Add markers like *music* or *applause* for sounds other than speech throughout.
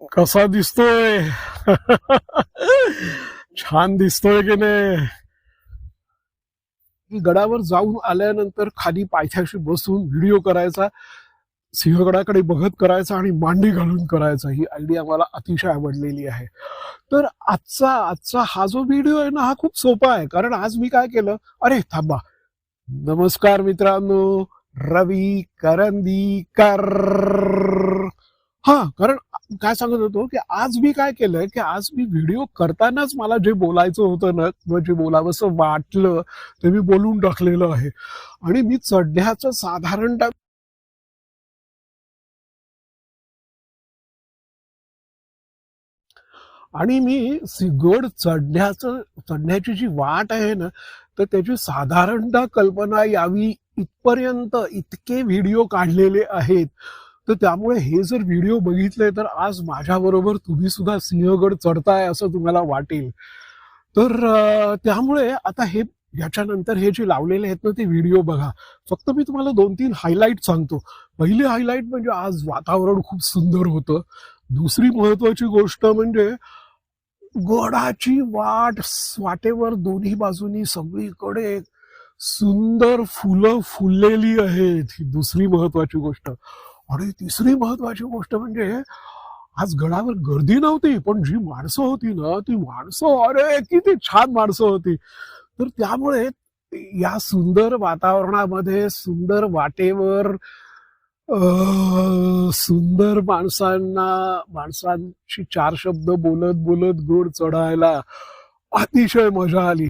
कसा दिसतोय? *laughs* छान दिसतोय की नाही? गडावर जाऊन आल्यानंतर खाली पायथ्याशी बसून व्हिडिओ करायचा सिंहगडाकडे बघत करायचा आणि मांडी घालून करायचा. ही आयडिया मला अतिशय आवडलेली आहे. तर आजचा आजचा हा जो व्हिडिओ आहे ना हा खूप सोपा आहे. कारण आज मी काय केलं? अरे थांबा. नमस्कार मित्रांनो. रवी करंदीकर. हा कारण काय सांगत होतो की आज मी काय केलंय की आज मी व्हिडिओ करतानाच मला जे बोलायचं होतं ना किंवा जे बोलावंसं वाटलं ते मी बोलून टाकलेलं आहे. आणि मी चढण्याचं साधारणतः आणि मी सिगड चढण्याचं चढण्याची जी वाट आहे ना तर त्याची साधारणतः कल्पना यावी इथपर्यंत इतके व्हिडिओ काढलेले आहेत. तर त्यामुळे हे जर व्हिडिओ बघितले तर आज माझ्याबरोबर तुम्ही सुद्धा सिंहगड चढताय असं तुम्हाला वाटेल. तर त्यामुळे आता हे याच्यानंतर हे जे लावलेले आहेत ना ते व्हिडिओ बघा. फक्त मी तुम्हाला दोन तीन हायलाईट सांगतो. पहिली हायलाईट म्हणजे आज वातावरण खूप सुंदर होतं. दुसरी महत्वाची गोष्ट म्हणजे गडाची वाट वाटेवर दोन्ही बाजूनी सगळीकडे सुंदर फुलं फुललेली आहेत. ही दुसरी महत्वाची गोष्ट. आणि तिसरी महत्वाची गोष्ट म्हणजे आज गडावर गर्दी नव्हती पण जी माणसं होती ना ती माणसं अरे किती छान माणसं होती. तर त्यामुळे या सुंदर वातावरणामध्ये सुंदर वाटेवर अं, सुंदर माणसांना माणसांशी चार शब्द बोलत बोलत गोड चढायला अतिशय मजा आली.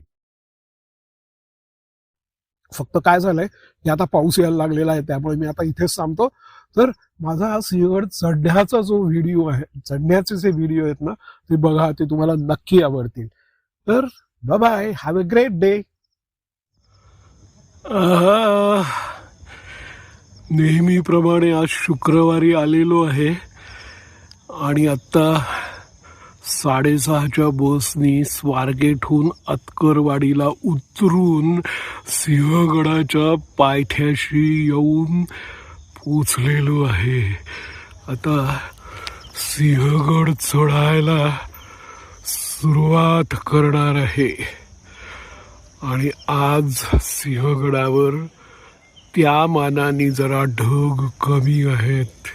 फक्त काय झालंय की आता पाऊस यायला लागलेला आहे त्यामुळे मी आता इथेच थांबतो. तर माझा हा सिंहगड चढण्याचा जो व्हिडिओ आहे चढण्याचे जे व्हिडिओ आहेत ना ते बघा ते तुम्हाला नक्की आवडतील. तर bye have a great day नेहमीप्रमाणे आज शुक्रवारी आलेलो आहे आणि आत्ता साडेसहाच्या बसनी स्वारगेटहून अतकरवाडीला उतरून सिंहगडाच्या पायथ्याशी येऊन पोचलेलो आहे. आता सिंहगड चढायला सुरुवात करणार आहे. आणि आज सिंहगडावर त्या मानाने जरा ढग कमी आहेत.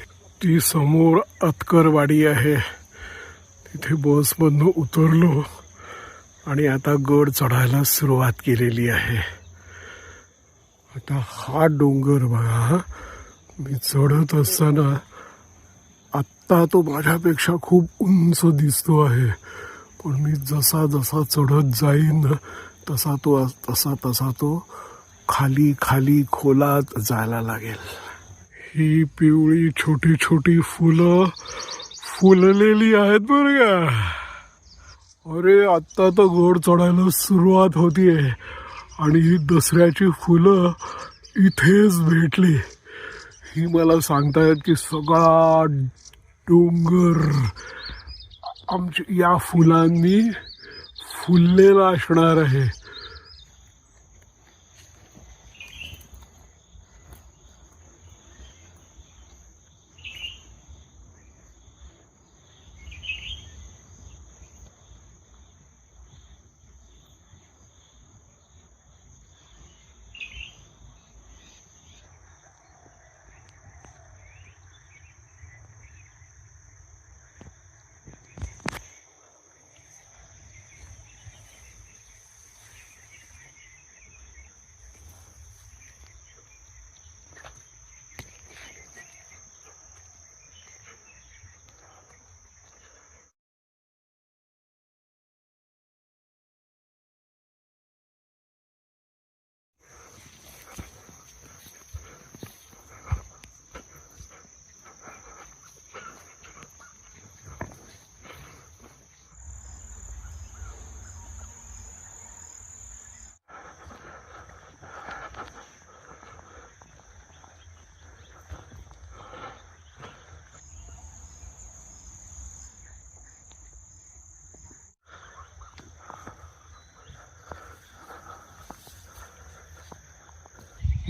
ती समोर अतकरवाडी आहे. तिथे बसमधनं उतरलो आणि आता गड चढायला सुरुवात केलेली आहे. आता हा डोंगर बघा मी चढत असताना आत्ता तो माझ्यापेक्षा खूप उंच दिसतो आहे. पण मी जसा जसा चढत जाईन तसा तो तसा तसा तो खाली खाली खोलात जायला लागेल. ही पिवळी छोटी छोटी फुलं फुललेली आहेत बरं का. अरे आत्ता तर गोड चढायला सुरुवात होतीये. आणि ही दसऱ्याची फुलं इथेच भेटली. ही मला सांगतायत की सगळा डोंगर आमच्या या फुलांनी फुललेला असणार आहे.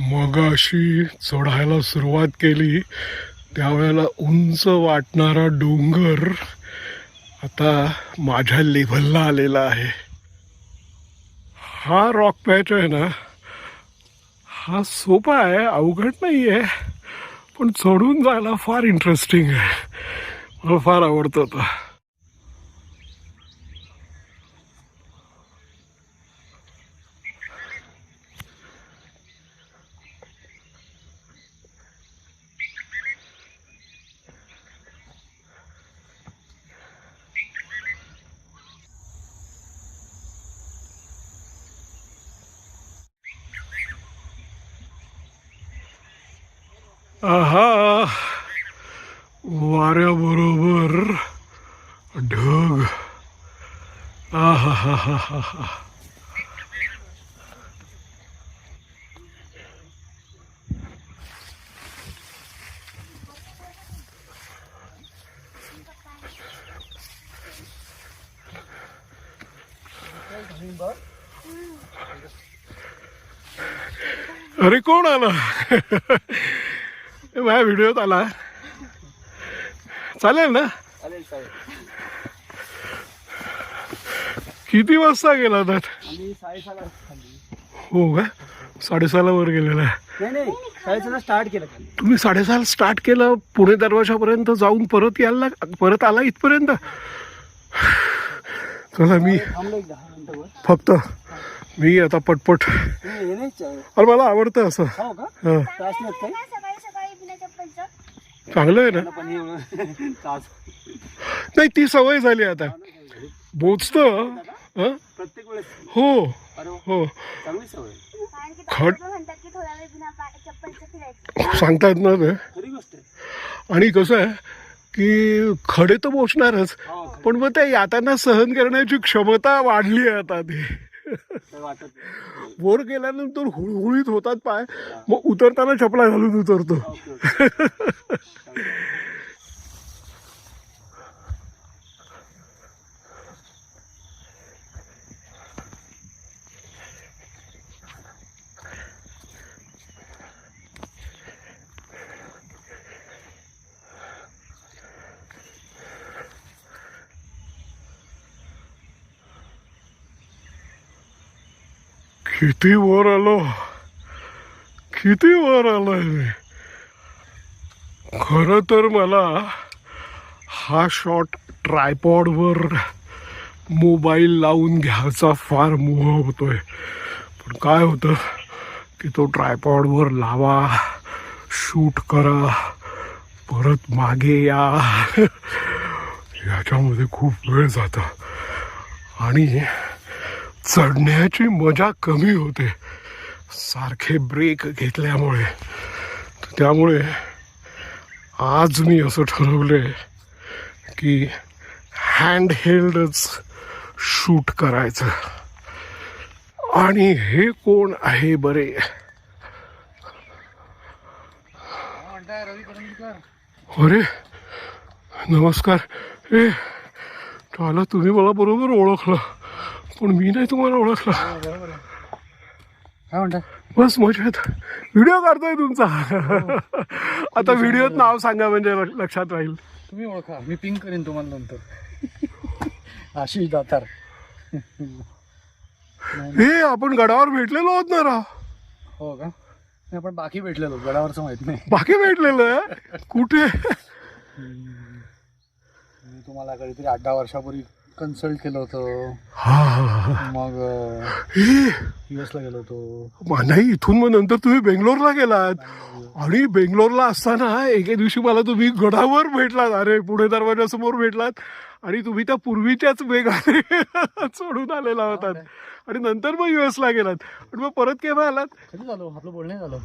मग अशी चढायला सुरुवात केली. त्यावेळेला उंच वाटणारा डोंगर आता माझ्या लेव्हलला आलेला आहे. हा रॉक पॅच आहे ना हा सोपा आहे अवघड नाही आहे पण चढून जायला फार इंटरेस्टिंग आहे. मला फार आवडतं तो आहा वाऱ्याबरोबर ढग आहा हा हा हा हा अरे कोण आला माझ्या व्हिडिओत आला चालेल ना? चालेल किती वाजता गेला खाली हो का? साडेसहाला वर गेलेला आहे. नाही नाही साडेसहाला स्टार्ट केलं तुम्ही साडेसहाला स्टार्ट केलं पुणे दरवाजापर्यंत जाऊन परत यायला परत आला इथपर्यंत? चला मी फक्त मी आता पटपट हे अरे मला आवडतं असं हो का हं. त्रास नाही होत काही सकाळी सकाळी बिना चप्पलचं चांगलं आहे ना? पण एवढं *laughs* नाही ती सवय झाली आता. बोचतं हं? प्रत्येक वेळेस? हो अरे वा, हो. चांगली सवय कारण की खड- डॉक्टर म्हणतात की थोडा वेळ बिना पाय- चप्पलचं फिरायचं. सांगता येत ना ते. खरी गोष्ट आहे. आणि कसं आहे की खडे तर पोचणारच हो पण मग ते यातना सहन करण्याची क्षमता वाढली आहे आता ती. *laughs* वर गेल्यानंतर हुळहुळीत होतात पाय. मग उतरताना चपला घालून उतरतो. *laughs* किती वर आलो? किती वर आलोय मी? खरं तर मला हा शॉट ट्रायपॉडवर मोबाईल लावून घ्यायचा फार मोह होतोय. पण काय होतं की तो ट्रायपॉडवर लावा शूट करा परत मागे या. याच्यामध्ये खूप वेळ जाता. आणि चढण्याची मजा कमी होते. सारखे ब्रेक घेतल्यामुळे. त्यामुळे आज मी असं ठरवलंय की हँड हेल्डच शूट करायचं. आणि हे कोण आहे बरे? अरे नमस्कार. ए त्याला तुम्ही मला बरोबर ओळखलं. पण मी नाही तुम्हाला ओळखलं. काय म्हणता बस मजेत. व्हिडिओ काढतोय तुमचा. आता व्हिडिओत नाव सांगा म्हणजे लक- लक्षात राहील. तुम्ही ओळखा. मी पिंक करीन तुम्हाला नंतर. आशिष दातार. हे आपण गडावर भेटलेलो आहोत ना राव. हो का? नाही आपण बाकी भेटलेलो. गडावरचं माहीत नाही. बाकी भेटलेलो कुठे? मी तुम्हाला काहीतरी आठ दहा वर्षापूर्वी कन्सल्ट केलं होतं. मग युएसला गेलो होतो. म- नाही इथून मग नंतर तुम्ही बेंगलोरला गेलात. आणि बेंगलोरला असताना एके दिवशी मला तुम्ही गडावर भेटलात. अरे पुणे दरवाजासमोर भेटलात. आणि तुम्ही त्या पूर्वीच्याच वेगाने *laughs* चढून आलेला होतात. आणि नंतर मग युएस ला गेलात. आणि मग परत केव्हा आलात? झालो? आपलं बोलणे झालं.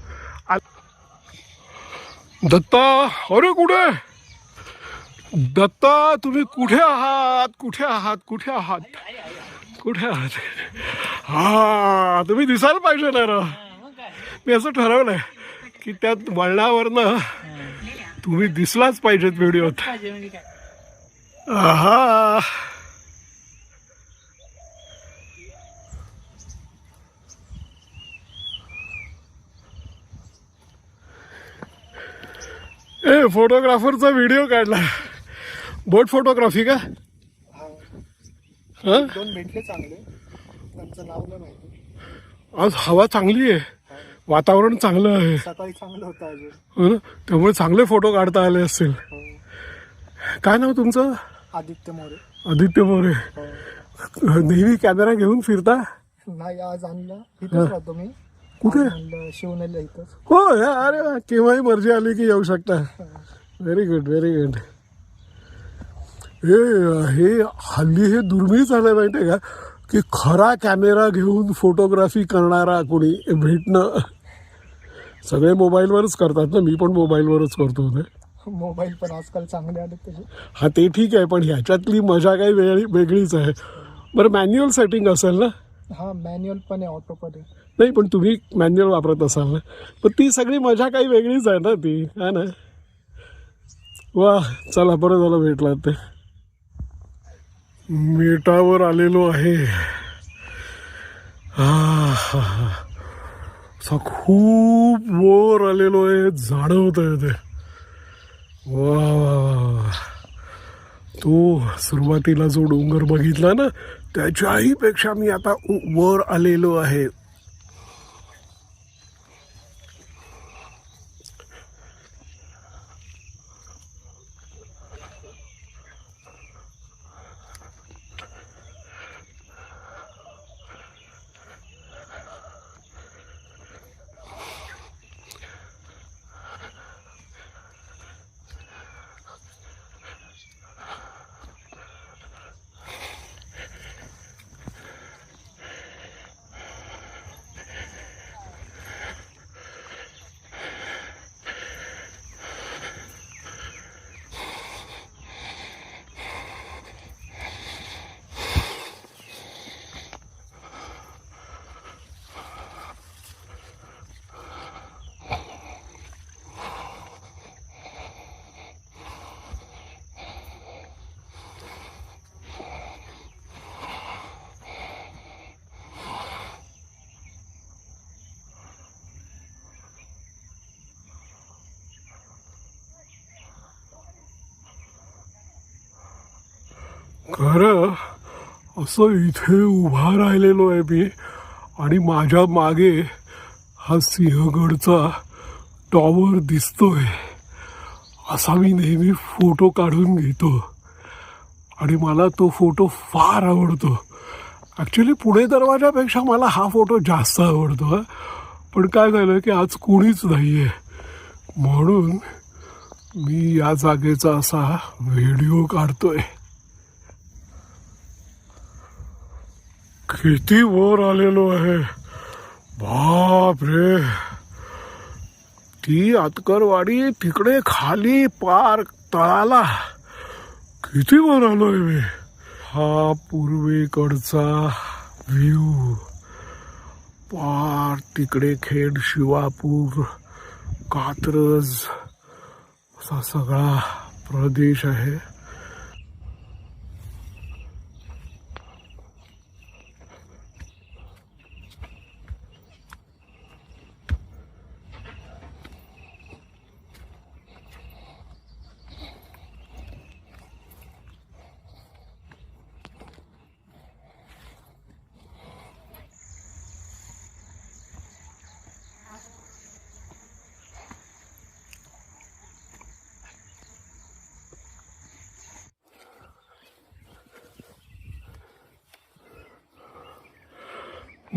दत्ता अरे कुठे? दत्ता तुम्ही कुठे आहात? कुठे आहात? कुठे आहात? कुठे आहात? हा तुम्ही दिसायला पाहिजे ना राव मी असं ठरवलंय की त्यात वळणावरनं तुम्ही दिसलाच पाहिजेत व्हिडिओत. आहा. ए फोटोग्राफरचा व्हिडिओ काढला. बोट फोटोग्राफी का? हा. दोन भेटले चांगले. त्यांचं नाव नाही माहिती. आज हवा चांगली आहे. वातावरण चांगलं आहे. सकाळी चांगलं होतं अजून. हो ना? त्यामुळे चांगले फोटो काढता आले असतील. काय नाव तुमचं? आदित्य मोरे. आदित्य मोरे. नेहमी कॅमेरा घेऊन फिरता? नाही आज आणलं. इथंच राहतो मी. कुठे? आज म्हणलं शिवनेला इथंच. हो या, अरे वा, केव्हाही मर्जी आली की येऊ शकता. व्हेरी गुड व्हेरी गुड हे हे हल्ली हे दुर्मिळ झालं माहिती आहे का? की खरा कॅमेरा घेऊन फोटोग्राफी करणारा कोणी भेटणं सगळे मोबाईलवरच करतात ना? मी पण मोबाईलवरच करतो ते. मोबाईल पण आजकाल चांगले आले तसे. हा ते ठीक आहे पण ह्याच्यातली मजा काही वेगळी वेगळीच आहे. बरं मॅन्युअल सेटिंग असेल ना? हा मॅन्युअल पण आहे ऑटो पण आहे. नाही पण तुम्ही मॅन्युअल वापरत असाल ना? पण ती सगळी मजा काही वेगळीच आहे ना ती है ना? वा चला बरं झालं भेटला ते. मिठावर आलेलो आहे. हा, हा, हा. असा खूप वर आलेलो आहे. जाणवत आहे ते. वा वा तो सुरुवातीला जो डोंगर बघितला ना त्याच्याही पेक्षा मी आता वर आलेलो आहे. खरं असं इथे उभा राहिलेलो आहे मी आणि माझ्या मागे हा सिंहगडचा टॉवर दिसतोय. असा मी नेहमी फोटो काढून घेतो आणि मला तो फोटो फार आवडतो. ॲक्च्युली पुणे दरवाजापेक्षा मला हा फोटो जास्त आवडतो पण काय झालं की आज कोणीच नाही आहे म्हणून मी या जागेचा असा व्हिडिओ काढतोय. किती वर आलेलो आहे. बाप रे ती आतकरवाडी तिकडे खाली पार तळाला. किती वर आलोय मी. हा पूर्वेकडचा व्ह्यू पार तिकडे खेड शिवापूर कात्रज. असा सगळा प्रदेश आहे.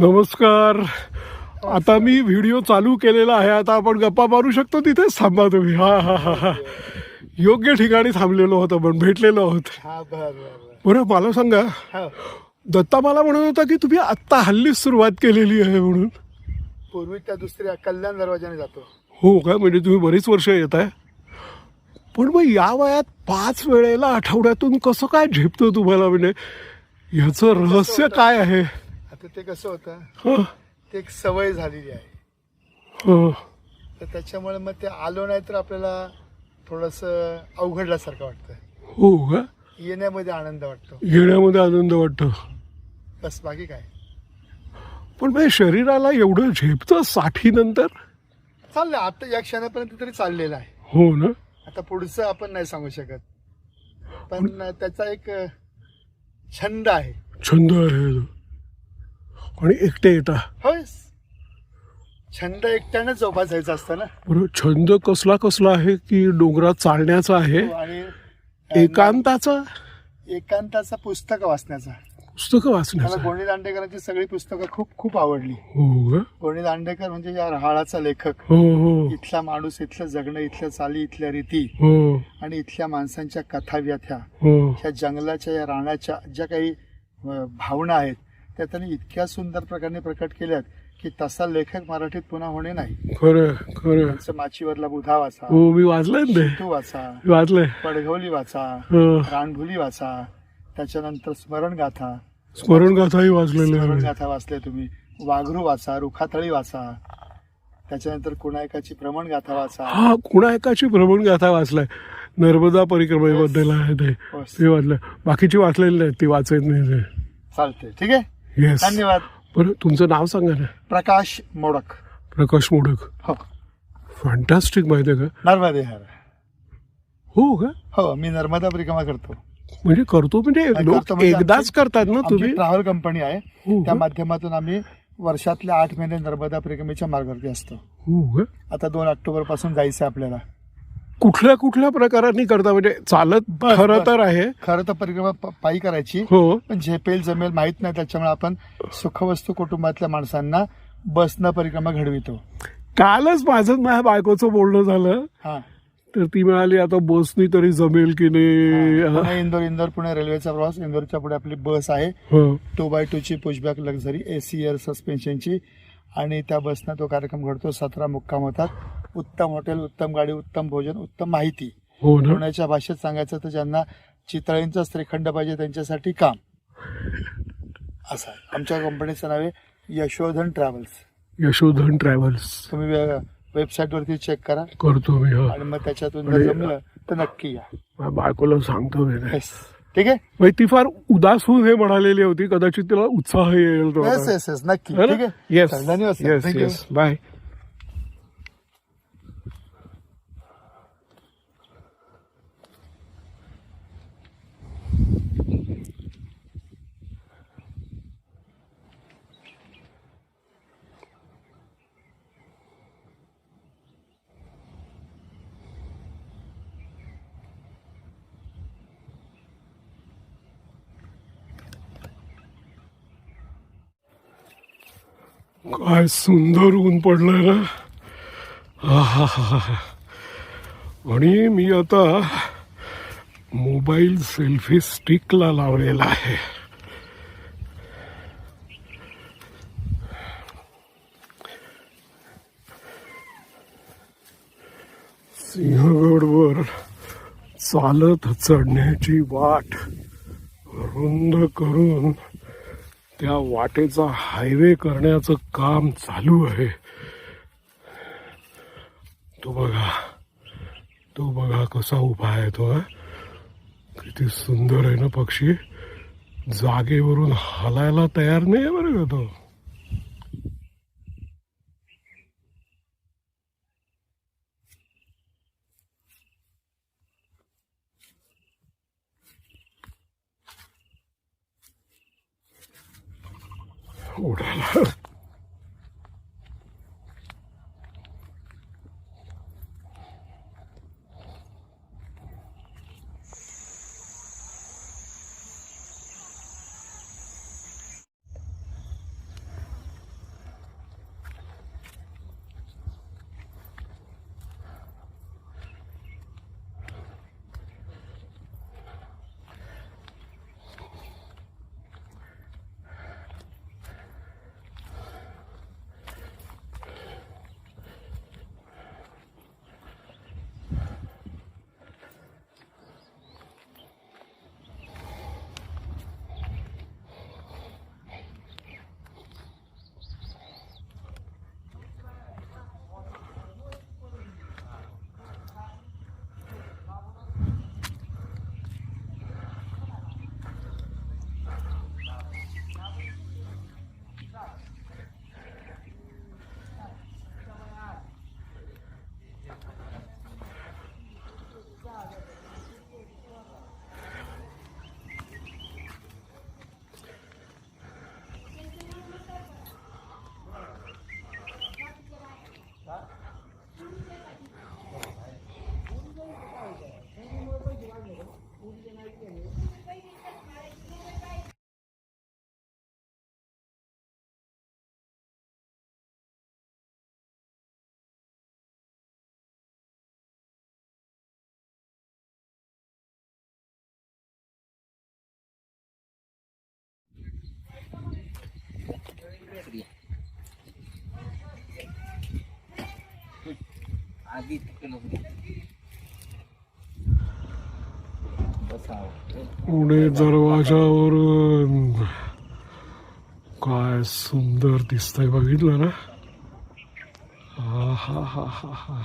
नमस्कार. आता मी व्हिडिओ चालू केलेला आहे. आता आपण गप्पा मारू शकतो तिथेच थांबा तुम्ही. हा हा हा हा. योग्य ठिकाणी थांबलेलो होतो पण भेटलेलो आहोत. हा बर मला सांगा. हा. दत्ता मला म्हणत होता की तुम्ही आत्ता हल्लीच सुरुवात केलेली आहे म्हणून. पूर्वी त्या दुसऱ्या कल्याण दरवाजाने जातो. हो का? म्हणजे तुम्ही बरीच वर्ष येत आहे. पण मग या वयात पाच वेळेला आठवड्यातून कसं काय झेपतं तुम्हाला? म्हणजे ह्याचं रहस्य काय आहे? आता ते कसं होतं? हं, ते एक सवय झालेली आहे. हं. तर त्याच्यामुळे मग ते आलो नाही तर आपल्याला थोडंसं अवघडल्यासारखं वाटतं. हो का? येण्यामध्ये आनंद वाटतो. येण्यामध्ये आनंद वाटतो. बस बाकी काय? पण म्हणजे शरीराला एवढं झेपतं साठी नंतर चाललंय आता या क्षणापर्यंत तरी चाललेलं आहे. हो ना? आता पुढचं आपण नाही सांगू शकत. पण त्याचा एक छंद आहे. छंद आहे. आणि एकटे येता. छंद एकट्याने जोपासायचा असतं ना? बरोबर छंद कसला कसला आहे की डोंगरात चालण्याचा आहे हो, आणि एकांताचा? एकांताचा पुस्तक वाचण्याचा. पुस्तकं मला वाचण्याचा गोणी दांडेकरांची सगळी पुस्तकं खूप खूप आवडली. हो का? गोणी दांडेकर म्हणजे या रहाळाचा लेखक. हो हो. इथला माणूस इथलं जगणं इथल्या चाली इथल्या रीती. हो. आणि इथल्या माणसांच्या कथा व्यथ्या हो. ह्या जंगलाच्या या रानाच्या ज्या काही अ, भावना आहेत त्या त्यांनी इतक्या सुंदर प्रकारे प्रकट केल्यात की तसा लेखक मराठीत पुन्हा होणे नाही. खरं खरं. माचीवरला बुधा वाचा हो मी वाचलंय ते. वाचा वाचलंय. पडघवली वाचा हो. रानभुली वाचा त्याच्यानंतर स्मरण गाथा स्मरण गाथाही वाचलेली स्मरण आहे. गाथा वाचले तुम्ही. वाघरू वाचा रुखातळी वाचा त्याच्यानंतर कुणायकाची भ्रमण गाथा वाचा. हा कुणायकाची भ्रमण गाथा वाचलाय. नर्मदा परिक्रमेबद्दल आहे ते. वाचलंय. बाकीची वाचलेली नाही ती वाचत नाही चालते ठीक आहे? येस धन्यवाद. बरं तुमचं नाव सांगा ना. प्रकाश मोडक. प्रकाश मोडक. हो. फॅन्टॅस्टिक माहिती आहे का? नर्मदे हो का? हो मी नर्मदा परिक्रमा करतो. म्हणजे करतो म्हणजे नाही, लोक करतो म्हणजे एकदाच आमची- करतात ना आमची तुम्ही? ट्रॅव्हल कंपनी आहे. हो त्या? माध्यमातून आम्ही वर्षातले आठ महिने नर्मदा परिक्रमेच्या मार्गावरती असतो. हो का? आता दोन ऑक्टोबरपासून जायचं आपल्याला. कुठल्या कुठल्या प्रकारांनी करता? म्हणजे चालत बस, खरं बस. तर आहे. खरं तर परिक्रमा प- पायी करायची. हो. पण झेपेल जमेल माहीत नाही त्याच्यामुळे आपण सुखवस्तू कुटुंबातल्या माणसांना बसनं परिक्रमा घडवितो. कालच माझं माझ्या बायकोचं बोलणं झालं. हा. तर ती म्हणाली आता बसनी तरी जमेल की नाही? पुणे इंदोर इंदोर पुणे रेल्वेचा प्रवास. इंदोरच्या पुढे आपली बस आहे. हो. Two by टूची pushback luxury A C air सस्पेन्शनची आणि त्या बसनं तो कार्यक्रम घडतो सतरा मुक्काम होतात. उत्तम हॉटेल उत्तम गाडी उत्तम भोजन उत्तम माहिती. हो ना? पुण्याच्या भाषेत सांगायचं तर ज्यांना चितळींचा श्रीखंड पाहिजे त्यांच्यासाठी काम. असं आहे. आमच्या कंपनीचं नाव आहे यशोधन ट्रॅव्हल्स यशोधन ट्रॅव्हल्स तुम्ही वे- वेबसाईटवरती चेक करा. करतो मी हा. आणि मग त्याच्यातून जर आणि- जमलं तर नक्की या. माझ्या बायकोला सांगतो मी Yes. ठीक आहे? म्हणजे ती फार उदास होऊन हे म्हणालेली होती. कदाचित तिला उत्साह येईल तो येस येस येस नक्की. ठीक आहे? येस चल, धन्यवाद sir. Yes Thank you. Yes bye काय सुंदर ऊन पडलंय ना आणि मी आता मोबाईल सेल्फी स्टिकला लावलेला आहे. सिंहगडवर चालत चढण्याची वाट रुंद करून त्या वाटेचा हायवे करण्याचं काम चालू आहे. तो बघा तो बघा कसा उभा आहे तो किती सुंदर आहे ना पक्षी. जागेवरून हलायला तयार नाही आहे बरं का तो. उडाला आधी तिकडे पुणे दरवाजावरून काय सुंदर दिसतंय. बघितलं ना? हा हा हा हा हा